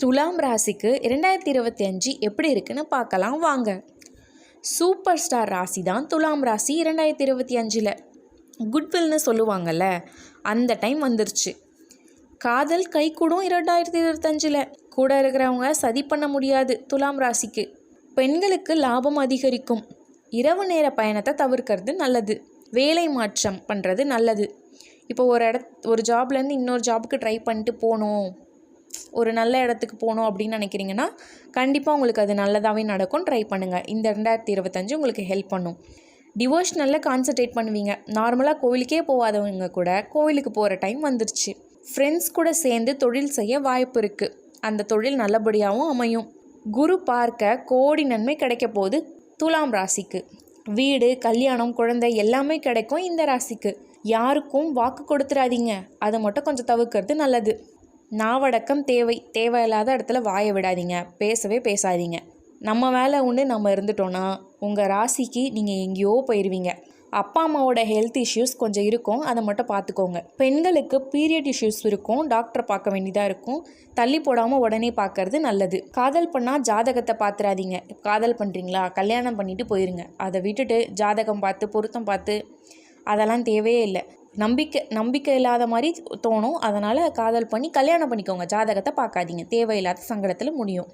துலாம் ராசிக்கு இரண்டாயிரத்தி இருபத்தி அஞ்சு எப்படி இருக்குன்னு பார்க்கலாம் வாங்க. சூப்பர் ஸ்டார் ராசி தான் துலாம் ராசி இரண்டாயிரத்தி இருபத்தி அஞ்சில். குட்வில்னு சொல்லுவாங்கள்ல அந்த டைம் வந்துருச்சு. காதல் கைக்கூடும் இரண்டாயிரத்தி இருபத்தஞ்சில் கூட இருக்கிறவங்க சதி பண்ண முடியாது துலாம் ராசிக்கு. பெண்களுக்கு லாபம் அதிகரிக்கும். இரவு நேர பயணத்தை தவிர்க்கிறது நல்லது. வேலை மாற்றம் பண்ணுறது நல்லது. இப்போ ஒரு இட ஒரு ஜாப்லேருந்து இன்னொரு ஜாபுக்கு ட்ரை பண்ணிட்டு போகணும் ஒரு நல்ல இடத்துக்கு போகணும் அப்படின்னு நினைக்கிறீங்கன்னா கண்டிப்பாக உங்களுக்கு அது நல்லதாகவே நடக்கும் ட்ரை பண்ணுங்கள் இந்த ரெண்டாயிரத்தி இருபத்தஞ்சு உங்களுக்கு ஹெல்ப் பண்ணும். டிவோஷனலில் கான்சன்ட்ரேட் பண்ணுவீங்க. நார்மலாக கோவிலுக்கே போகாதவங்க கூட கோவிலுக்கு போகிற டைம் வந்துருச்சு. ஃப்ரெண்ட்ஸ் கூட சேர்ந்து தொழில் செய்ய வாய்ப்பு இருக்குது அந்த தொழில் நல்லபடியாகவும் அமையும். குரு பார்க்க கோடி நன்மை கிடைக்க போகுது துலாம் ராசிக்கு. வீடு கல்யாணம் குழந்தை எல்லாமே கிடைக்கும் இந்த ராசிக்கு. யாருக்கும் வாக்கு கொடுத்துடாதீங்க அதை மட்டும் கொஞ்சம் தவிர்க்கிறது நல்லது. நாவடக்கம் தேவை தேவையில்லாத இடத்துல வாயை விடாதீங்க. பேசவே பேசாதீங்க. நம்ம வேலை உண்டு நம்ம இருந்துட்டோன்னா உங்கள் ராசிக்கு நீங்கள் எங்கேயோ போயிடுவீங்க அப்பா அம்மாவோட ஹெல்த் இஷ்யூஸ் கொஞ்சம் இருக்கும் அதை மட்டும் பார்த்துக்கோங்க. பெண்களுக்கு பீரியட் இஷ்யூஸ் இருக்கும் டாக்டரை பார்க்க வேண்டியதாக இருக்கும். தள்ளி போடாமல் உடனே பார்க்கறது நல்லது. காதல் பண்ணால் ஜாதகத்தை பார்த்துறாதீங்க. காதல் பண்ணுறீங்களா கல்யாணம் பண்ணிட்டு போயிருங்க. அதை விட்டுட்டு ஜாதகம் பார்த்து பொருத்தம் பார்த்து அதெல்லாம் தேவையே இல்லை. நம்பிக்கை நம்பிக்கை இல்லாத மாதிரி தோணும். அதனால் காதல் பண்ணி கல்யாணம் பண்ணிக்கோங்க. ஜாதகத்தை பார்க்காதீங்க. தேவையில்லாத சங்கடத்தில் முடியும்.